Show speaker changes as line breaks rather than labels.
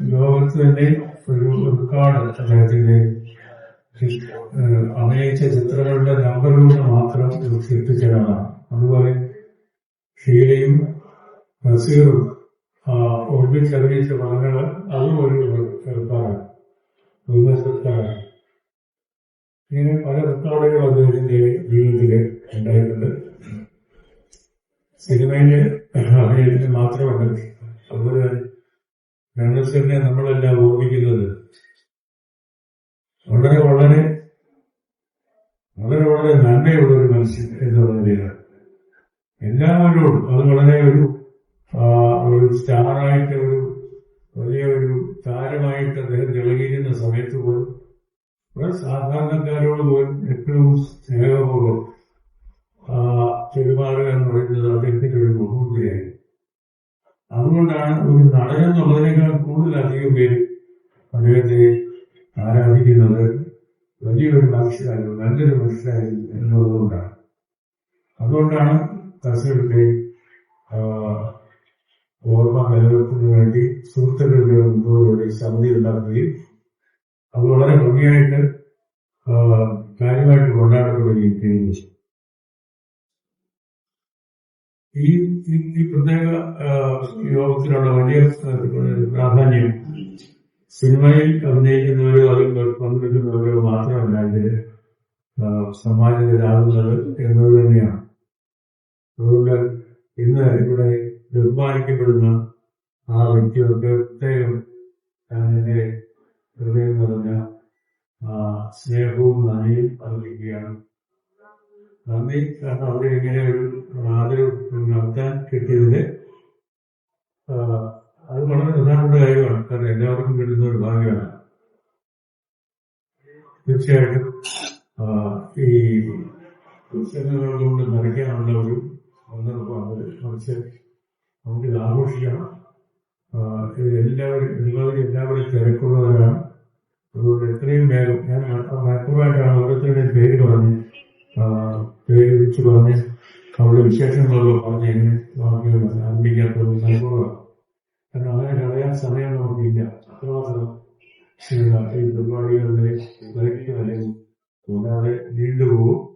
ലോകത്ത് തന്നെ ഒരു റെക്കോർഡ് അദ്ദേഹത്തിന്റെ അഭിനയിച്ച ചിത്രങ്ങളുടെ നമ്പർ കൊണ്ട് മാത്രം എത്തിച്ചതാണ് അതുപോലെ ഷീലയും നസീറും ഒരുമിച്ച് അഭിനയിച്ച പടങ്ങൾ അതും ഒരു റെക്കോർഡാണ് ഇങ്ങനെ പല റെക്കോർഡുകൾ അദ്ദേഹത്തിന്റെ ജീവിതത്തിൽ ഉണ്ടായിട്ടുണ്ട്. സിനിമയിലെ അഭിനയത്തിന് മാത്രമല്ല അതുപോലെ ഗണേശനെ നമ്മളെല്ലാം ഓർമ്മിക്കുന്നത്? വളരെ വളരെ വളരെ വളരെ നന്മയുള്ള ഒരു മനുഷ്യൻ എന്ന് നിലയിലാണ് എല്ലാവരോടും അത് വളരെ ഒരു സ്റ്റാറായിട്ട് ഒരു വലിയ ഒരു താരമായിട്ട് അദ്ദേഹം തിളങ്ങിയിരുന്ന സമയത്ത് പോലും സാധാരണക്കാരോട് പോലും എപ്പോഴും സ്നേഹപൂർവം ഒരു നടൻ എന്നുള്ളതിനേക്കാൾ കൂടുതൽ അധികം പേര് അദ്ദേഹത്തെ ആരാധിക്കുന്നത് വലിയൊരു മനസ്സിലായിരുന്നു നല്ലൊരു മനസ്സിലായിരുന്നു എന്നുള്ളതുകൊണ്ടാണ്. അതുകൊണ്ടാണ് കസയുടെ ഓർമ്മ നിലനിർത്തുന്നതിന് വേണ്ടി സുഹൃത്തുക്കളുടെ മുമ്പോടുകൂടി സമിതി ഉണ്ടാക്കുകയും അത് വളരെ ഭംഗിയായിട്ട് കാര്യമായിട്ട് കൊണ്ടാടപ്പെടുകയും ചെയ്യുന്നു. ഈ ഈ പ്രത്യേക യോഗത്തിലുള്ള വലിയ പ്രാധാന്യം സിനിമയിൽ അഭിനയിക്കുന്നവരോ അതിൽ പങ്കെടുക്കുന്നവരോ മാത്രമല്ല ആ, സമാജത്തിലാകുന്നത് എന്നത് തന്നെയാണ്. അതുകൊണ്ട് ഇന്ന് ഇവിടെ ബഹുമാനിക്കപ്പെടുന്ന ആ വ്യക്തികൾക്ക് പ്രത്യേകം ഞാൻ എന്റെ ഹൃദയം നിറഞ്ഞ സ്നേഹവും നന്ദിയും അർപ്പിക്കുകയാണ് കാരണം അവിടെ ഇങ്ങനെ ഒരു ആദരവ് നടത്താൻ കിട്ടിയതിന് അത് വളരെ പ്രധാനപ്പെട്ട കാര്യമാണ്. കാരണം എല്ലാവർക്കും കിട്ടുന്ന ഒരു ഭാഗ്യമാണ്. തീർച്ചയായിട്ടും ഈ പുസ്തകങ്ങൾ കൊണ്ട് നിറയ്ക്കാനുള്ള ഒരു സന്ദർഭമാണ്. മറിച്ച് നമുക്കിത് ആഘോഷിക്കണം. എല്ലാവരും എല്ലാവരും എല്ലാവരും തിരക്കുള്ളവരാണ്. അതുകൊണ്ട് എത്രയും വേഗം ഞാൻ മാത്രമായിട്ടാണ് ഓരോരുത്തരുടെയും പേര് പറഞ്ഞ് ആ, 집안에 가을에 시작하고 어제는 와서 안 믿겨도 이상고 하나에 가야 사내로 믿냐. 그러면서 지금 아직 누가 이런데 내기가 되고 누나의 일도